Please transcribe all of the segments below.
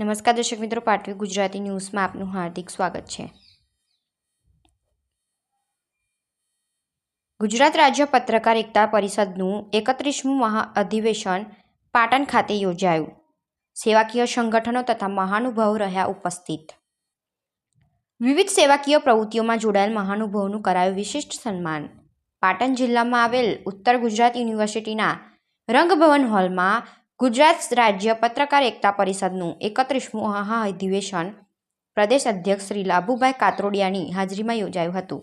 નમસ્કાર દર્શક મિત્રો, પાટવી ગુજરાતી ન્યૂઝમાં આપનું હાર્દિક સ્વાગત છે. ગુજરાત રાજ્ય પત્રકાર એકતા પરિષદનું એકત્રીસમું મહાઅધિવેશન પાટણ ખાતે યોજાયું. સેવાકીય સંગઠનો તથા મહાનુભાવો રહ્યા ઉપસ્થિત. વિવિધ સેવાકીય પ્રવૃત્તિઓમાં જોડાયેલ મહાનુભાવોનું કરાયું વિશિષ્ટ સન્માન. પાટણ જિલ્લામાં આવેલ ઉત્તર ગુજરાત યુનિવર્સિટીના રંગભવન હોલમાં ગુજરાત રાજ્ય પત્રકાર એકતા પરિષદનું એકત્રીસમું મહાઅધિવેશન પ્રદેશ અધ્યક્ષ શ્રી લાભુભાઈ કાતરોડિયાની હાજરીમાં યોજાયું હતું.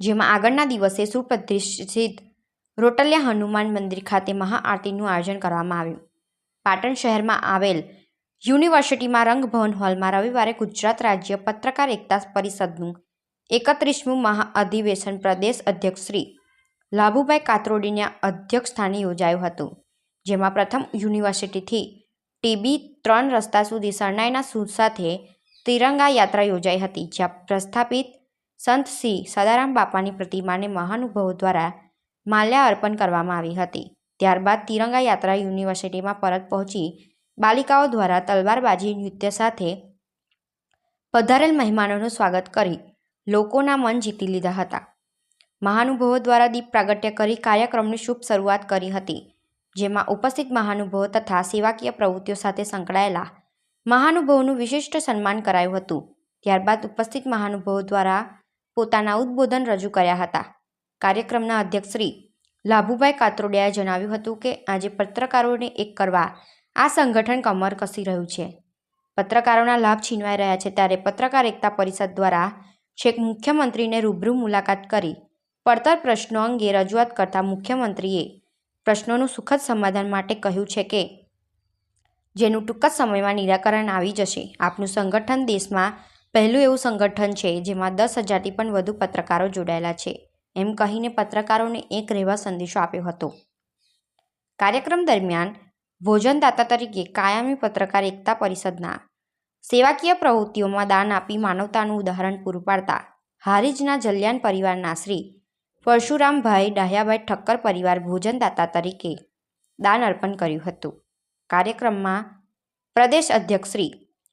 જેમાં આગળના દિવસે સુપ્રતિષ્ઠિત રોટલિયા હનુમાન મંદિર ખાતે મહાઆરતીનું આયોજન કરવામાં આવ્યું. પાટણ શહેરમાં આવેલ યુનિવર્સિટીમાં રંગભવન હોલમાં રવિવારે ગુજરાત રાજ્ય પત્રકાર એકતા પરિષદનું એકત્રીસમું મહાઅધિવેશન પ્રદેશ અધ્યક્ષ શ્રી લાભુભાઈ કાતરોડીના અધ્યક્ષસ્થાને યોજાયું હતું. જેમાં પ્રથમ યુનિવર્સિટીથી ટીબી ત્રણ રસ્તા સુધી શરણાઈના સૂર સાથે તિરંગા યાત્રા યોજાઈ હતી, જ્યાં પ્રસ્થાપિત સંત શ્રી સદારામ બાપાની પ્રતિમાને મહાનુભાવો દ્વારા માલ્યા અર્પણ કરવામાં આવી હતી. ત્યારબાદ તિરંગા યાત્રા યુનિવર્સિટીમાં પરત પહોંચી બાલિકાઓ દ્વારા તલવારબાજી નૃત્ય સાથે પધારેલ મહેમાનોનું સ્વાગત કરી લોકોના મન જીતી લીધા હતા. મહાનુભાવો દ્વારા દીપ પ્રાગટ્ય કરી કાર્યક્રમની શુભ શરૂઆત કરી હતી. જેમાં ઉપસ્થિત મહાનુભાવો તથા સેવાકીય પ્રવૃત્તિઓ સાથે સંકળાયેલા મહાનુભાવોનું વિશિષ્ટ સન્માન કરાયું હતું. ત્યારબાદ ઉપસ્થિત મહાનુભાવો દ્વારા પોતાના ઉદ્બોધન રજૂ કર્યા હતા. કાર્યક્રમના અધ્યક્ષ શ્રી લાભુભાઈ કાતરોડિયાએ જણાવ્યું હતું કે, આજે પત્રકારોને એક કરવા આ સંગઠન કમર કસી રહ્યું છે. પત્રકારોના લાભ છીનવાઈ રહ્યા છે ત્યારે પત્રકાર એકતા પરિષદ દ્વારા છેક મુખ્યમંત્રીને રૂબરૂ મુલાકાત કરી પડતર પ્રશ્નો અંગે રજૂઆત કરતા મુખ્યમંત્રીએ પ્રશ્નોનું સુખદ સમાધાન માટે કહ્યું છે કે, જેનું ટૂંક જ સમયમાં નિરાકરણ આવી જશે. આપનું સંગઠન દેશમાં પહેલું એવું સંગઠન છે, જેમાં દસ હજારથી પણ વધુ પત્રકારો જોડાયેલા છે. એમ કહીને પત્રકારોને એક રહેવા સંદેશો આપ્યો હતો. કાર્યક્રમ દરમિયાન ભોજનદાતા તરીકે કાયમી પત્રકાર એકતા પરિષદના સેવાકીય પ્રવૃત્તિઓમાં દાન આપી માનવતાનું ઉદાહરણ પૂરું પાડતા હારીજના જલ્યાન પરિવારના શ્રી પરશુરામભાઈ ડાહ્યાભાઈ ઠક્કર પરિવાર ભોજનદાતા તરીકે દાન અર્પણ કર્યું હતું. કાર્યક્રમમાં પ્રદેશ અધ્યક્ષ શ્રી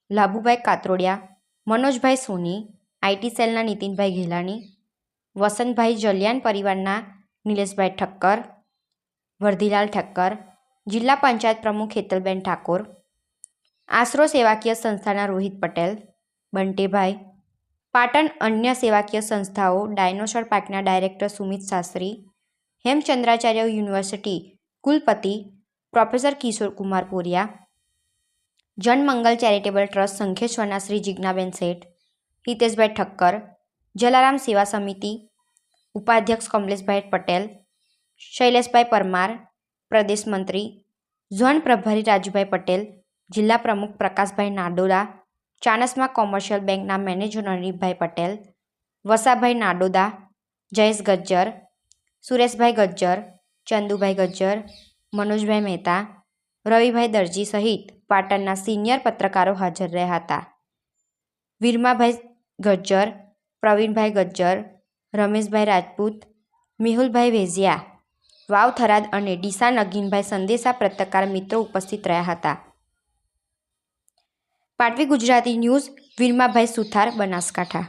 લાભુભાઈ કાતરોડિયા, મનોજભાઈ સોની આઈટી સેલના નીતિનભાઈ ઘેલાણી, વસંતભાઈ જલિયાન પરિવારના નિલેશભાઈ ઠક્કર, વર્ધીલાલ ઠક્કર, જિલ્લા પંચાયત પ્રમુખ હેતલબેન ઠાકોર, આશરો સેવાકીય સંસ્થાના રોહિત પટેલ, બંટેભાઈ પાટણ અન્ય સેવાકીય સંસ્થાઓ, ડાયનોસોર પાર્કના ડાયરેક્ટર સુમિત શાસ્ત્રી, હેમચંદ્રાચાર્ય યુનિવર્સિટી, કુલપતિ, professor Kishor Kumar Poriya, Janmangal charitable trust સંખેશ્વરના Shri Jignaben Sheth, Hiteshbhai Thakkar, Jalaram સેવા સમિતિ, ઉપાધ્યક્ષ કમલેશભાઈ પટેલ, શૈલેષભાઈ પરમાર, પ્રદેશ મંત્રી, ઝોન પ્રભારી રાજુભાઈ પટેલ, જિલ્લા પ્રમુખ પ્રકાશભાઈ નાડોદા ચાણસ્મા કોમર્શિયલ બેંકના મેનેજર નરીભાઈ પટેલ, વસાભાઈ નાડોદા, જયેશ ગજ્જર, સુરેશભાઈ ગજ્જર, ચંદુભાઈ ગજ્જર, મનોજભાઈ મહેતા, રવિભાઈ દરજી સહિત પાટણના સિનિયર પત્રકારો હાજર રહ્યા હતા. વીરમાભાઈ ગજ્જર, પ્રવીણભાઈ ગજ્જર, રમેશભાઈ રાજપૂત, મેહુલભાઈ વેઝિયા વાવ થરાદ અને ડીસા નગીનભાઈ સંદેશા પત્રકાર મિત્રો ઉપસ્થિત રહ્યા હતા. પાટવી ગુજરાતી ન્યૂઝ વીરમાભાઈ સુથાર બનાસકાંઠા.